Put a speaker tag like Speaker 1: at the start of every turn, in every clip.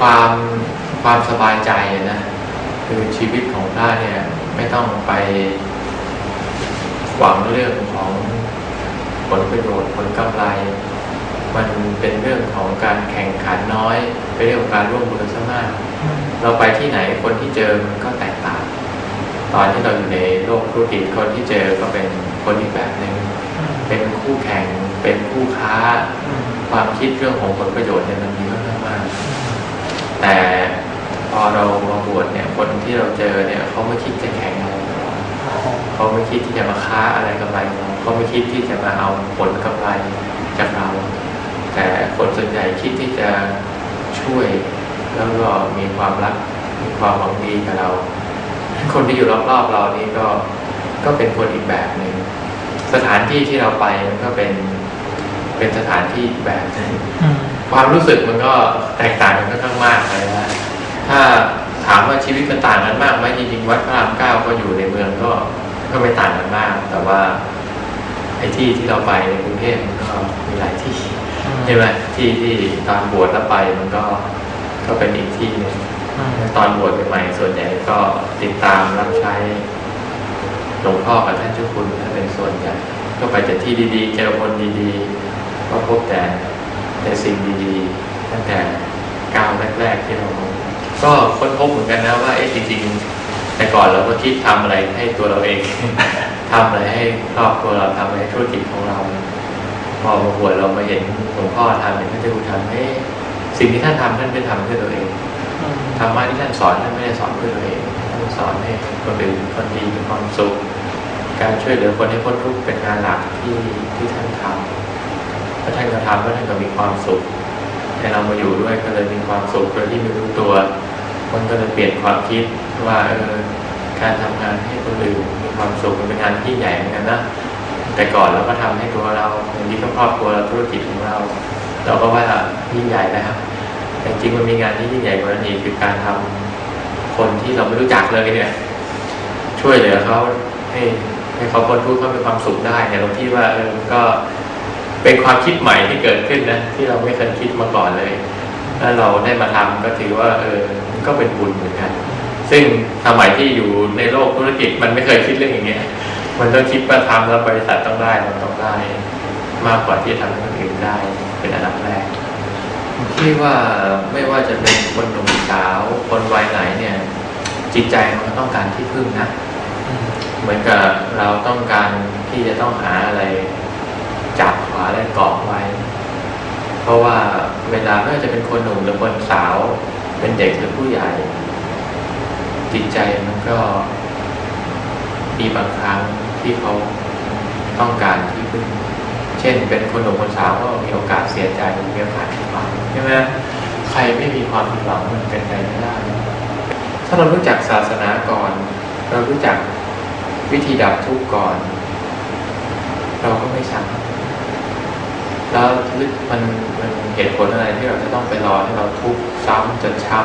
Speaker 1: ความความสบายใจนะคือชีวิตของพระเนี่ยไม่ต้องไปหวังเรื่องของผลประโยชน์ผลกำไร มันเป็นเรื่องของการแข่งขันน้อย เป็นเรื่องของการร่วมมือซะมาก เราไปที่ไหนคนที่เจอมันก็แตกต่าง ตอนที่เราอยู่ในโลกธุรกิจคนที่เจอก็เป็นคนอีกแบบหนึ่งเป็นคู่แข่งเป็นคู่ค้า ความคิดเรื่องของผลประโยชน์เนี่ยมันมีมากมาก แต่พอเรามาบวชเนี่ยคนที่เราเจอเนี่ยเขาไม่คิดจะแข่งอะไรกับเราเขาไม่คิดที่จะมาค้าอะไรกับเราเขาไม่คิดที่จะมาเอาผลกำไรจากเรา แต่คนส่วนใหญ่คิดที่จะช่วยแล้วก็มีความรักมีความหวังดีกับเรา คนที่อยู่รอบๆเรานี่ก็ก็เป็นคนอีกแบบหนึ่งสถานที่ที่เราไปมันก็เป็นเป็นสถานที่อีกแบบหนึ่ง ความรู้สึกมันก็แตกต่างกันค่อนข้างมากเลยนะถ้าถามว่าชีวิตมันต่างกันมากไหมจริงๆวัดพระรามเก้าก็อยู่ในเมืองก็ก็ไม่ต่างกันมาก แต่ว่าไอ้ที่ที่เราไปในกรุงเทพมันก็มีหลายที่ใช่ไหมที่ที่ตอนบวชแล้วไปมันก็ก็เป็นอีกที่หนึงตอนบวชใหม่ๆส่วนใหญ่ก็ติดตามรับใช้หลวงพ่อกับท่านเจ้าคุณถ้าเป็นส่วนใหญ่ก็ไปแต่ที่ดีๆ เจอคนดีๆ ก็พบแต่ แต่สิ่งดีๆตั้งแต่ก้าวแรกๆที่เราก็ค้นพบเหมือนกันนะว่าเอ๊ะจริงๆแต่ก่อนเราก็คิดทำอะไรให้ตัวเราเองทำอะไรให้ครอบครัวเราทำอะไรให้ธุรกิจของเรา พอมาบวชเรามาเห็นหลวงพ่อทำเห็นท่านเจ้าคุณทำเอ๊ะสิ่งที่ท่านทำท่านไม่ทำเพื่อตัวเองธรรมะที่ท่านสอนท่านไม่ได้สอนเพื่อตัวเองท่านสอนให้คนอื่นคนดีมีความสุขการช่วยเหลือคนให้พ้นทุกข์เป็นงานหลักที่ที่ท่านทำ แล้วท่านก็ทำแล้วท่านก็มีความสุขแต่เรามาอยู่ด้วยก็เลยมีความสุขโดยที่ไม่รู้ตัวมันก็เลยเปลี่ยนความคิดว่าเออการทำงานให้คนอื่นมีความสุขมันเป็นงานที่ใหญ่เหมือนกันนะแต่ก่อนเราก็ทำให้ตัวเราอย่างนี้ก็ครอบครัวเราธุรกิจของเรา เราก็ว่ายิ่งใหญ่นะครับแต่จริงมันมีงานที่ยิ่งใหญ่กว่านั้คือการทำคนที่เราไม่รู้จักเลยเนี่ย ช่วยเหลือเขาให้ให้เขาพ้นทุกข์เขามีความสุขได้เนี่ยเราคิดว่าเออก็ เป็นความคิดใหม่ที่เกิดขึ้นนะที่เราไม่เคยคิดมาก่อนเลยถ้าเราได้มาทำก็ถือว่าเออก็เป็นบุญเหมือนกัน ซึ่งสมัยที่อยู่ในโลกธุรกิจมันไม่เคยคิดเรื่องอย่างเงี้ย มันต้องคิดว่าทำแล้วบริษัทต้องได้มันต้องได้ มากกว่าที่ทำให้คนอื่นได้เป็นอันดับแรกที่ว่าไม่ว่าจะเป็นคนหนุ่มสาวคนวัยไหนเนี่ย จิตใจมันต้องการที่พึ่งนะ เหมือนกับเราต้องการที่จะต้องหาอะไร จับขวาและเกาะไว้ เพราะว่าเวลาไม่ว่าจะเป็นคนหนุ่มหรือคนสาว เป็นเด็กหรือผู้ใหญ่ จิตใจมันก็มีบางครั้งที่เขาต้องการที่พึ่งเช่น เป็นคนหนุ่มคนสาวก็มีโอกาสเสียใจมีโอกาสผิดหวังใช่ไหมใครไม่มีความผิดหวังมันเป็นไปไม่ได้ ถ้าเรารู้จักศาสนาก่อน เรารู้จักวิธีดับทุกข์ก่อน เราก็ไม่ช้ำ แล้วมันมันเหตุผลอะไรที่เราจะต้องไปรอให้เราทุกข์ซ้ำจนช้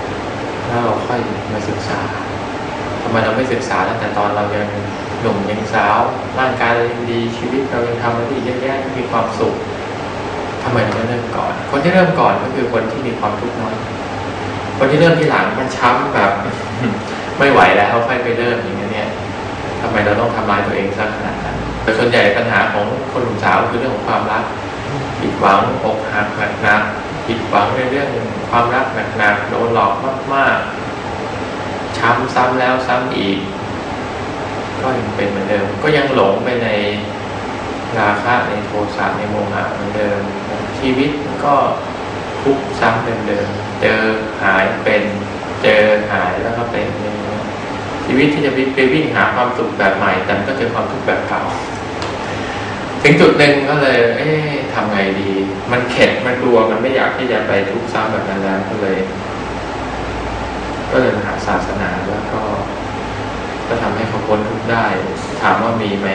Speaker 1: ำแล้วเราค่อยมาศึกษาทำไมเราไม่ศึกษาตั้งแต่ตอนเรายังหนุ่มยังสาวร่างกายเรายังดีชีวิตเรายังทำอะไรที่เยอะแยะมีความสุขทำไมเราไม่เริ่มก่อน คนที่เริ่มก่อนก็คือคนที่มีความทุกข์น้อยคนที่เริ่มที่หลังมันช้ำแบบไม่ไหวแล้วค่อยไปเริ่มอย่างนี้เนี่ยทำไมเราต้องทำลายตัวเองซะขนาดนั้น แต่ส่วนใหญ่ปัญหาของคนหนุ่มสาวคือเรื่องของความรักผิดหวังอกหักหนักๆผิดหวังในเรื่องความรักหนักๆโดนหลอกมากๆ ช้ำซ้ำแล้วซ้ำอีก ก็ยังเป็นเหมือนเดิม ก็ยังหลงไปในราคะในโทสะในโมหะเหมือนเดิม ชีวิตก็ทุกซ้ำเดิมๆเจอหายเป็นเจอหายแล้วก็เป็นชีวิตที่จะไปวิ่งหาความสุขแบบใหม่แต่ก็เจอความทุกข์แบบเก่า ถึงจุดหนึ่งก็เลย เอ๊ะทำไงดี มันเข็ดมันกลัวมันไม่อยากที่จะไปทุกข์ซ้ำแบบนั้นแล้วก็เลย ก็เลยมาหาศาสนาแล้วก็ ก็ทำให้เขาพ้นทุกข์ได้ ถามว่ามีไหม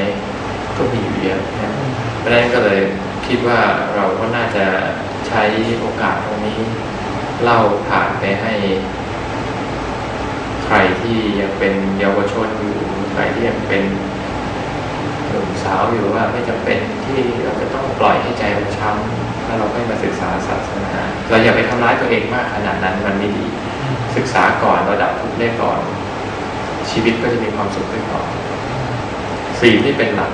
Speaker 1: ก็มีอยู่เยอะนะเพราะฉะนั้นก็เลยคิดว่าเราก็น่าจะใช้โอกาสตรงนี้ เล่าผ่านไปให้ ใครที่ยังเป็นเยาวชนอยู่ใครที่ยังเป็น หนุ่มสาวอยู่ว่าไม่จำเป็นที่เราจะต้องปล่อยให้ใจมันช้ำแล้วเราค่มาศึกษาศาสนาเราอย่าไปทำร้ายตัวเองมากขนาดนั้นมันไม่ดี ศึกษาก่อนระดับทุกได้ก่อน ชีวิตก็จะมีความสุขขึ้นก่อนศีลที่เป็นหลัก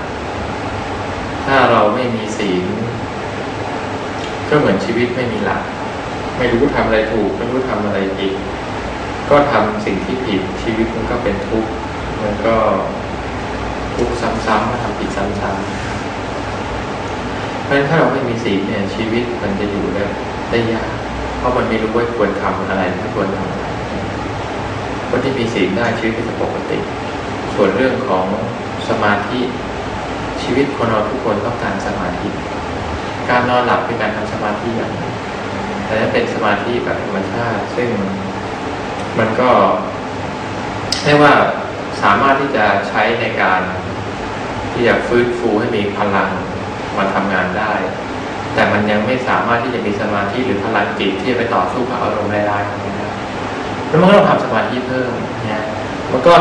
Speaker 1: ถ้าเราไม่มีศีลก็เหมือนชีวิตไม่มีหลัก ไม่รู้ทำอะไรถูก ไม่รู้ทำอะไรผิดก็ทำสิ่งที่ผิดชีวิตมันก็เป็นทุกข์มันก็ ทุกข์ซ้ำๆมาทำผิดซ้ำๆเพราะฉะนั้นถ้าเราไม่มีศีลเนี่ยชีวิตมันจะอยู่ได้ได้ยากเพราะมันไม่รู้ว่าควรทำอะไรไม่ควรทำอะไรคนที่มีศีลได้ชีวิตก็จะปกติ ส่วนเรื่องของสมาธิชีวิตคนเราทุกคนต้องการสมาธิ การนอนหลับเป็นการทำสมาธิอย่างนึ่งแต่ถ้าเป็นสมาธิแบบธรรมชาติ ซึ่งมันก็เรียกว่าสามารถที่จะใช้ในการ ที่จะฟื้นฟูให้มีพลังมาทำงานได้ แต่มันยังไม่สามารถที่จะมีสมาธิหรือพลังจิตที่จะไปต่อสู้กับอารมณ์ร้ายๆนี้ได้แล้วมันก็ต้องทำสมาธิเพิ่มนะมันก็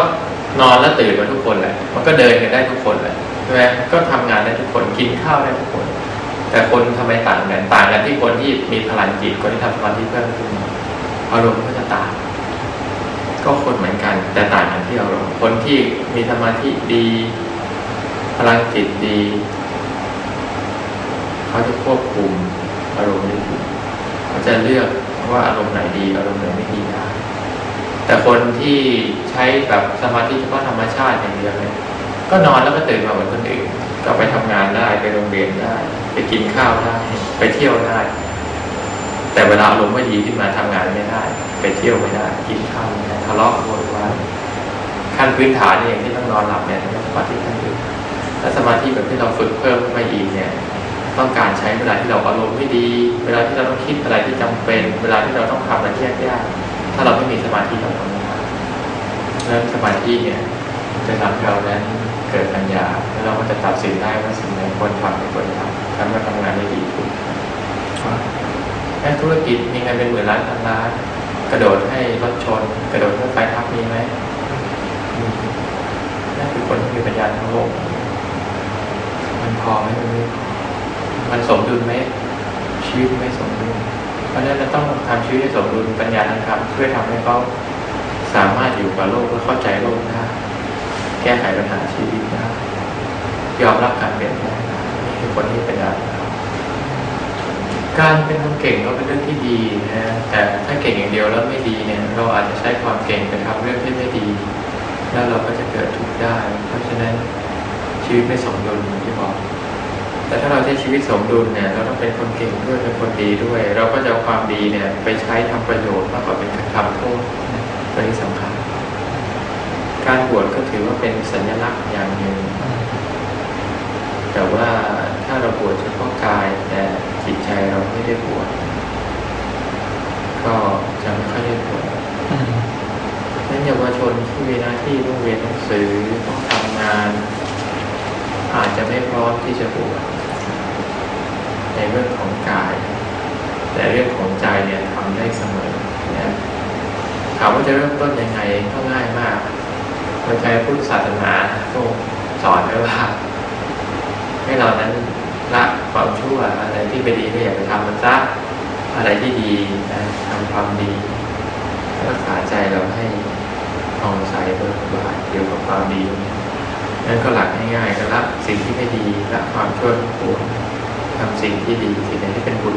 Speaker 1: นอนแล้วตื่นมาทุกคนแหละ มันก็เดินกันได้ทุกคนแหละใช่ไหมก็ทำงานได้ทุกคนกินข้าวได้ทุกคน แต่คนทำไมต่างกันต่างกันที่คนที่มีพลังจิตคนที่ทำสมาธิเพิ่มขึ้นอารมณ์ก็จะต่างก็คนเหมือนกันแต่ต่างกันที่อารมณ์คนที่มีสมาธิดี พลังจิตดี เขาจะควบคุมอารมณ์ได้ดีเขาจะเลือกว่าอารมณ์ไหนดี อารมณ์ไหนไม่ดีได้แต่คนที่ใช้แบบสมาธิเฉพาะธรรมชาติอย่างเดียวเนี่ยก็นอนแล้วก็ตื่นมาเหมือนคนอื่นก็ไปทำงานได้ไปโรงเรียนได้ ไปกินข้าวได้ ไปเที่ยวได้ แต่เวลาอารมณ์ไม่ดีขึ้นมาทำงานไม่ได้ ไปเที่ยวไม่ได้ กินข้าวไม่ได้ทะเลาะโวยวายขั้นพื้นฐานนี่อย่างที่ต้องนอนหลับเนี่ยสมาธิขั้นพื้นและสมาธิแบบที่เราฝึกเพิ่มขึ้นมาอีกเนี่ยต้องการใช้เวลาที่เราอารมณ์ไม่ดี เวลาที่เราต้องคิดอะไรที่จำเป็น เวลาที่เราต้องทำอะไรที่ยากๆถ้าเราไม่มีสมาธิเราทำไม่ได้เรื่องสมาธิเนี่ยจะทำให้เรานั้นเกิดปัญญาแล้วเราก็จะตัดสินได้ว่าสิ่งไหนควรทำไม่ควรทำทำให้ทำงานได้ดีถูกแค่ธุรกิจมีเงินเป็นหมื่นล้านพันล้านกระโดดให้รถชน กระโดดให้ไฟทับมีไหมนั่นคือคนที่มีปัญญาทั้งโลก มันพอไหมมันไม่พอมันสมดุลไหมชีวิตไม่สมดุลเพราะฉะนั้นเราต้องทำชีวิตให้สมดุลปัญญาทางธรรม เพื่อทำให้เขาสามารถอยู่กับโลกและเข้าใจโลกได้แก้ไขปัญหาชีวิตได้ยอมรับการเปลี่ยนแปลงได้นี่คือคนที่เป็นญาการเป็นคนเก่งก็เป็นเรื่องที่ดีนะแต่ถ้าเก่งอย่างเดียวแล้วไม่ดีเนี่ย เราอาจจะใช้ความเก่งไปทำเรื่องที่ไม่ดี แล้วเราก็จะเกิดทุกข์ได้ เพราะฉะนั้นชีวิตไม่สมดุลอย่างที่บอก แต่ถ้าเราใช้ชีวิตสมดุลเนี่ย เราต้องเป็นคนเก่งด้วยเป็นคนดีด้วย เราก็จะเอาความดีเนี่ย ไปใช้ทำประโยชน์มากกว่าเป็นการทำโทษตัวนี้สำคัญ การบวชก็ถือว่าเป็นสัญลักษณ์อย่างหนึ่งแต่ว่าถ้าเราบวชเฉพาะกายแต่จิตใจเราไม่ได้บวชก็จะไม่ค่อยได้บวชนั้นเยาวชนที่มีหน้าที่ต้องเรียนหนังสือต้องทำงานอาจจะไม่พร้อมที่จะบวช เรื่องของกาย แต่เรื่องของใจเนี่ยทำได้เสมอนะถามว่าจะเริ่มต้นยังไงก็ง่ายมากโดยใจพุทธศาสนาก็สอนไว้ว่า ให้เรานั้นละความชั่วอะไรที่ไม่ดีก็อย่าไปทำมันซะอะไรที่ดีนะทำความดีรักษาใจเราให้ผ่องใสเบิกบานเกี่ยวกับความดีนั่นก็หลักง่ายๆก็ละสิ่งที่ไม่ดีละความชั่วทั้งปวง ทำสิ่งที่ดีสิ่งไหนที่เป็นบุญ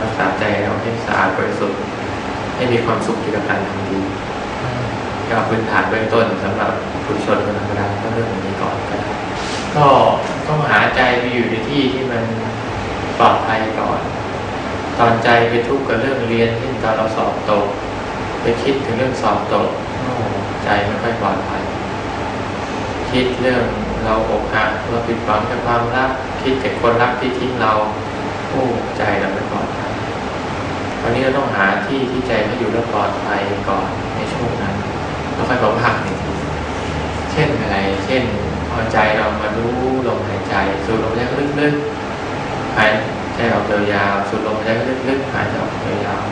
Speaker 1: รักษาใจเราให้สะอาดบริสุทธิ์ให้มีความสุขอยู่กับการทำดีก็พื้นฐานเบื้องต้นสำหรับผู้ชนคนธรรมดาก็เรื่องนี้ก่อนก็ได้ก็ต้องหาใจไปอยู่ในที่ที่มันปลอดภัยก่อน ตอนใจไปทุกข์กับเรื่องเรียนที่ตอนเราสอบตก ไปคิดถึงเรื่องสอบตกใจไม่ค่อยปลอดภัย คิดเรื่อง เราอกหักเราผิดหวังกับความรักคิดกับคนรักที่ทิ้งเราโอ้ใจเราไม่ปลอดภัยวันนี้เราต้องหาที่ที่ใจเขาอยู่แล้วปลอดภัยก่อนในช่วงนั้นแล้วค่อยมาพักหนึ่งทีเช่นอะไร เช่นพอใจเรามารู้ลมหายใจสูดลมหายใจลึกๆหายใจออกยาวๆสูดลมหายใจลึกๆหายใจออกยาว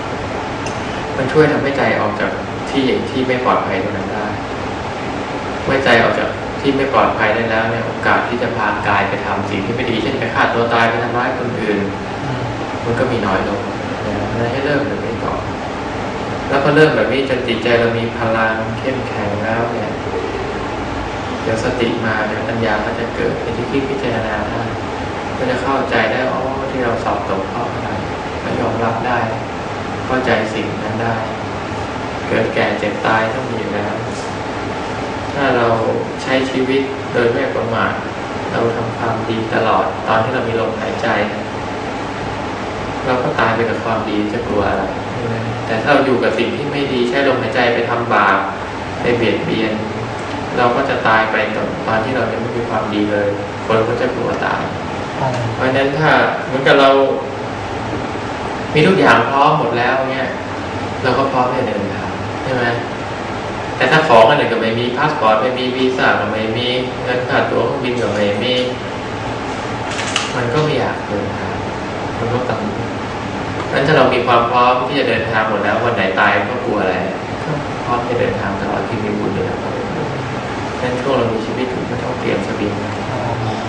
Speaker 1: ๆมันช่วยทำให้ใจออกจากที่ที่ไม่ปลอดภัยตรงนั้นได้เมื่อใจออกจาก ที่ไม่ปลอดภัยได้แล้วเนี่ยโอกาสที่จะพากายไปทำสิ่งที่ไม่ดี เช่นไปฆ่าตัวตายไปทำร้ายคนอื่น มันก็มีน้อยลงนะเพราะฉะนั้นให้เริ่มแบบนี้ก่อนแล้วก็เริ่มแบบนี้จนจิตใจเรามีพลังเข้มแข็งแล้วเนี่ยเดี๋ยวสติมาเดี๋ยวปัญญาก็จะเกิดเป็นที่คิดพิจารณาได้ก็จะเข้าใจได้อ๋อที่เราสอบตกเพราะอะไรก็ยอมรับได้เข้าใจสิ่งนั้นได้ เกิดแก่เจ็บตายต้องมีอยู่แล้ว ช้ชีวิตโดยไม่ประมาทเราทำความดีตลอดตอนที่เรามีลมหายใจ เราก็ตายไปกับความดีจะกลัวอะไรแต่ถ้าเราอยู่กับสิ่งที่ไม่ดีใช้ลมหายใจไปทำบาปไปเบียดเบียน เราก็จะตายไปตอนตอนที่เรายังไม่มีความดีเลย คนก็จะกลัวตาย เพราะฉะนั้นถ้าเหมือนกับเรา มีทุกอย่างพร้อมหมดแล้วเนี่ยเราก็พร้อมที่จะเดินทางใช่ไหม แต่ถ้าของอันไหนก็ไม่มีพาสปอร์ตไม่มีวีซ่าก็ไม่มีเงินค่าตั๋วเครื่องบินก็ไม่มี มันก็ไม่อยากเดินทางมันก็กังวลนั้นถ้าเรามีความพร้อมที่จะเดินทางหมดแล้ววันไหนตายก็กลัวอะไรก็พร้อมที่จะเดินทางตลอดที่มีบุญอยู่แล้วก็นั้นช่วงเรามีชีวิตอยู่ก็ต้องเตรียมเสบียง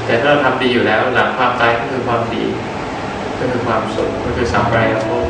Speaker 1: แต่ถ้าเราทำดีอยู่แล้วหลังความตายก็คือความดีก็คือความสุขก็คือสัมปรายภพ